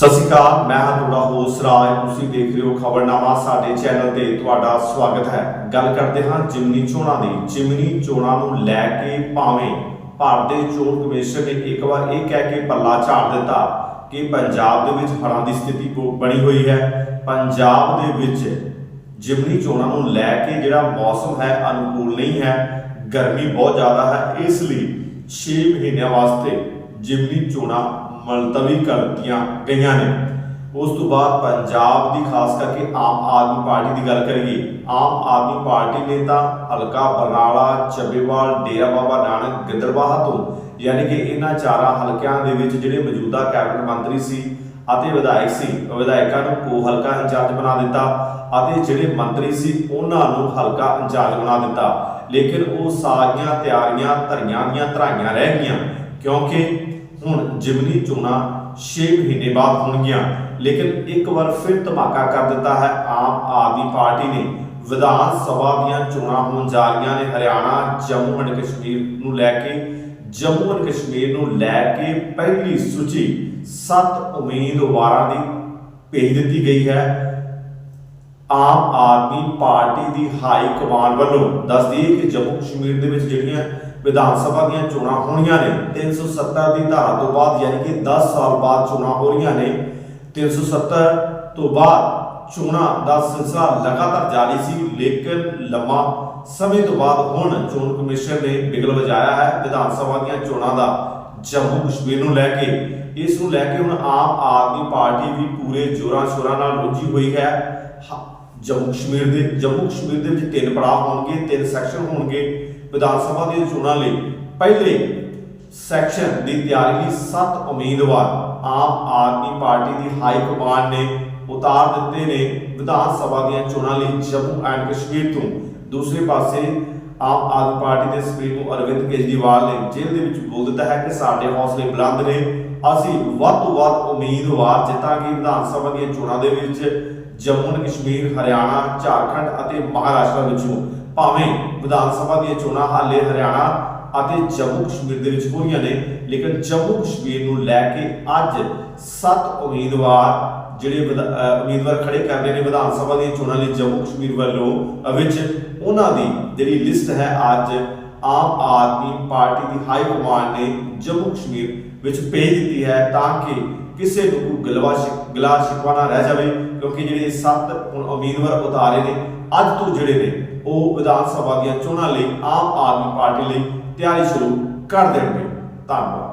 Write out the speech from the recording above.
ਸਤਿ ਸ਼੍ਰੀ ਅਕਾਲ, ਮੈਂ ਹਾਂ ਤੁਹਾਡਾ ਹੋਸਟ ਰਾਜ। ਤੁਸੀਂ ਦੇਖ ਰਹੇ ਹੋ ਖਬਰਨਾਮਾ। ਸਾਡੇ ਚੈਨਲ ਤੇ ਤੁਹਾਡਾ ਸਵਾਗਤ ਹੈ। ਗੱਲ ਕਰਦੇ ਹਾਂ ਜਿਮਨੀ ਚੋਣਾਂ ਦੀ। ਜਿਮਨੀ ਚੋਣਾਂ ਨੂੰ ਲੈ ਕੇ ਭਾਵੇਂ ਭਾਰਤ ਦੇ ਚੋਣ ਕਮਿਸ਼ਨ ਨੇ ਇੱਕ ਵਾਰ ਇਹ ਕਹਿ ਕੇ ਪੱਲਾ ਝਾੜ ਦਿੱਤਾ ਕਿ ਪੰਜਾਬ ਦੇ ਵਿੱਚ ਹੜ੍ਹਾਂ ਦੀ ਸਥਿਤੀ ਬ- ਬਣੀ ਹੋਈ ਹੈ। ਪੰਜਾਬ ਦੇ ਵਿੱਚ ਜਿਮਨੀ ਚੋਣਾਂ ਨੂੰ ਲੈ ਕੇ ਜਿਹੜਾ ਮੌਸਮ ਹੈ ਅਨੁਕੂਲ ਨਹੀਂ ਹੈ। ਗਰਮੀ ਬਹੁਤ ਜ਼ਿਆਦਾ ਹੈ। ਇਸ ਲਈ 6 ਮਹੀਨਿਆਂ ਵਾਸਤੇ ਜਿਮਨੀ ਚੋਣਾਂ ਮੁਲਤਵੀ ਕਰ ਦਿੱਤੀਆਂ ਗਈਆਂ ਨੇ। ਉਸ ਤੋਂ ਬਾਅਦ ਪੰਜਾਬ ਦੀ, ਖਾਸ ਕਰਕੇ ਆਮ ਆਦਮੀ ਪਾਰਟੀ ਦੀ ਗੱਲ ਕਰੀਏ, ਆਮ ਆਦਮੀ ਪਾਰਟੀ ਨੇ ਤਾਂ ਹਲਕਾ ਬਰਨਾਲਾ, ਚੱਬੇਵਾਲ, ਡੇਰਾ ਬਾਬਾ ਨਾਨਕ, ਗਿੱਦੜਬਾਹਾ ਤੋਂ ਯਾਨੀ ਕਿ ਇਹਨਾਂ ਚਾਰਾਂ ਹਲਕਿਆਂ ਦੇ ਵਿੱਚ ਜਿਹੜੇ ਮੌਜੂਦਾ ਕੈਬਨਿਟ ਮੰਤਰੀ ਸੀ ਅਤੇ ਵਿਧਾਇਕ ਸੀ, ਵਿਧਾਇਕਾਂ ਨੂੰ ਕੋ ਹਲਕਾ ਇੰਚਾਰਜ ਬਣਾ ਦਿੱਤਾ ਅਤੇ ਜਿਹੜੇ ਮੰਤਰੀ ਸੀ ਉਹਨਾਂ ਨੂੰ ਹਲਕਾ ਇੰਚਾਰਜ ਬਣਾ ਦਿੱਤਾ। ਲੇਕਿਨ ਉਹ ਸਾਰੀਆਂ ਤਿਆਰੀਆਂ ਧਰੀਆਂ ਦੀਆਂ ਧਰਾਈਆਂ ਰਹਿ ਗਈਆਂ। ਕਿਉਂਕਿ ਹੁਣ ਜਿਮਨੀ ਚੋਣਾਂ 6 ਮਹੀਨੇ ਬਾਅਦ ਹੋਣਗੀਆਂ, ਲੇਕਿਨ ਇੱਕ ਵਾਰ ਫਿਰ ਧਮਾਕਾ ਕਰ ਦਿੱਤਾ ਹੈ ਆਮ ਆਦਮੀ ਪਾਰਟੀ ਨੇ। ਵਿਧਾਨ ਸਭਾ ਦੀਆਂ ਚੋਣਾਂ ਹੋਣ ਜਾ ਰਹੀਆਂ ਨੇ ਹਰਿਆਣਾ, ਜੰਮੂ ਐਂਡ ਕਸ਼ਮੀਰ ਨੂੰ ਲੈ ਕੇ। ਜੰਮੂ ਐਂਡ ਕਸ਼ਮੀਰ ਨੂੰ ਲੈ ਕੇ ਪਹਿਲੀ ਸੂਚੀ 7 ਉਮੀਦਵਾਰਾਂ ਦੀ ਭੇਜ ਦਿੱਤੀ ਗਈ ਹੈ। ਆਮ ਆਦਮੀ ਪਾਰਟੀ ਦੀ ਹਾਈ ਕਮਾਨ ਵੱਲੋਂ ਦੱਸਦੀ ਦਈਏ ਕਿ ਜੰਮੂ ਕਸ਼ਮੀਰ ਦੇ ਵਿੱਚ ਜਿਹੜੀਆਂ ਵਿਧਾਨ ਸਭਾ ਦੀਆਂ ਚੋਣਾਂ ਹੋਣੀਆਂ ਨੇ 370 ਦੀ ਧਾਰਾ ਤੋਂ ਬਾਅਦ ਯਾਨੀ ਕਿ 10 ਸਾਲ ਬਾਅਦ ਚੋਣਾਂ ਹੋ ਰਹੀਆਂ ਨੇ 370 ਤੋਂ ਬਾਅਦ ਚੋਣਾਂ ਦਾ ਸਿਲਸਿਲਾ ਲਗਾਤਾਰ ਜਾਰੀ ਸੀ, ਲੇਕਿਨ ਲੰਮਾ ਸਮੇਂ ਤੋਂ ਬਾਅਦ ਹੁਣ ਚੋਣ ਕਮਿਸ਼ਨ ਨੇ ਬਿਗਲ ਵਜਾਇਆ ਹੈ ਵਿਧਾਨ ਸਭਾ ਦੀਆਂ ਚੋਣਾਂ ਦਾ ਜੰਮੂ ਕਸ਼ਮੀਰ ਨੂੰ ਲੈ ਕੇ। ਇਸ ਨੂੰ ਲੈ ਕੇ ਹੁਣ ਆਮ ਆਦਮੀ ਪਾਰਟੀ ਵੀ ਪੂਰੇ ਜੋਰਾਂ ਸ਼ੋਰਾਂ ਨਾਲ ਰੁੱਝੀ ਹੋਈ ਹੈ। ਹ- ਜੰਮੂ ਕਸ਼ਮੀਰ ਦੇ, ਜੰਮੂ ਕਸ਼ਮੀਰ ਦੇ ਵਿੱਚ ਤਿੰਨ ਪੜਾਅ ਹੋਣਗੇ, ਤਿੰਨ ਸੈਕਸ਼ਨ ਹੋਣਗੇ। ਵਿਧਾਨ ਸਭਾ ਦੀਆਂ ਚੋਣਾਂ ਲਈ ਪਹਿਲੇ ਸੈਕਸ਼ਨ ਦੀ ਤਿਆਰੀ ਲਈ 7 ਉਮੀਦਵਾਰ ਆਮ ਆਦਮੀ ਪਾਰਟੀ ਦੀ ਹਾਈ ਕਮਾਂਡ ਨੇ ਉਤਾਰ ਦਿੱਤੇ ਨੇ। ਵਿਧਾਨ ਸਭਾ ਦੀਆਂ ਚੋਣਾਂ ਲਈ ਜੰਮੂ ਐਂਡ ਕਸ਼ਮੀਰ ਤੋਂ ਦੂਸਰੇ ਪਾਸੇ ਆਮ ਆਦਮੀ ਪਾਰਟੀ ਦੇ ਸੁਪਰੀਮੋ ਅਰਵਿੰਦ ਕੇਜਰੀਵਾਲ ਨੇ ਜੇਲ੍ਹ ਦੇ ਵਿੱਚ ਬੋਲ ਦਿੱਤਾ ਹੈ ਕਿ ਸਾਡੇ ਹੌਸਲੇ ਬੁਲੰਦ ਨੇ। ਅਸੀਂ ਵੱਧ ਤੋਂ ਵੱਧ ਉਮੀਦਵਾਰ ਜਿੱਤਾਂਗੇ। ਵਿਧਾਨ ਸਭਾ ਦੀਆਂ ਚੋਣਾਂ ਦੇ ਵਿੱਚ ਜੰਮੂ ਐਂਡ ਕਸ਼ਮੀਰ, ਹਰਿਆਣਾ, ਝਾਰਖੰਡ ਅਤੇ ਮਹਾਰਾਸ਼ਟਰ ਵਿੱਚੋਂ ਭਾਵੇਂ ਵਿਧਾਨ ਸਭਾ ਦੀਆਂ ਚੋਣਾਂ ਹਾਲੇ ਹਰਿਆਣਾ ਅਤੇ ਜੰਮੂ ਕਸ਼ਮੀਰ ਦੇ ਵਿੱਚ ਹੋਈਆਂ ਨੇ, ਲੇਕਿਨ ਜੰਮੂ ਕਸ਼ਮੀਰ ਨੂੰ ਲੈ ਕੇ ਅੱਜ 7 ਉਮੀਦਵਾਰ ਜਿਹੜੇ ਉਮੀਦਵਾਰ ਖੜੇ ਕਰ ਰਹੇ ਨੇ ਵਿਧਾਨ ਸਭਾ ਦੀਆਂ ਚੋਣਾਂ ਲਈ ਜੰਮੂ ਕਸ਼ਮੀਰ ਵੱਲੋਂ ਵਿੱਚ ਉਹਨਾਂ ਦੀ ਜਿਹੜੀ ਲਿਸਟ ਹੈ ਅੱਜ ਆਮ ਆਦਮੀ ਪਾਰਟੀ ਦੀ ਹਾਈ ਕਮਾਂਡ ਨੇ ਜੰਮੂ ਕਸ਼ਮੀਰ ਵਿੱਚ ਭੇਜ ਦਿੱਤੀ ਹੈ ਤਾਂ ਕਿ ਕਿਸੇ ਨੂੰ ਗਲਵਾ ਸ਼ਿਕ- ਗਿਲਾ ਸ਼ਿਕਵਾ ਨਾ ਰਹਿ ਜਾਵੇ, ਕਿਉਂਕਿ ਜਿਹੜੇ ਸੱਤ ਹੁਣ ਉਮੀਦਵਾਰ ਉਤਾਰੇ ਨੇ, ਅੱਜ ਤੋਂ ਜਿਹੜੇ ਨੇ, ਉਹ ਵਿਧਾਨ ਸਭਾ ਦੀਆਂ ਚੋਣਾਂ ਲਈ ਆਮ ਆਦਮੀ ਪਾਰਟੀ ਲਈ ਤਿਆਰੀ ਸ਼ੁਰੂ ਕਰ ਦੇਣਗੇ। ਧੰਨਵਾਦ।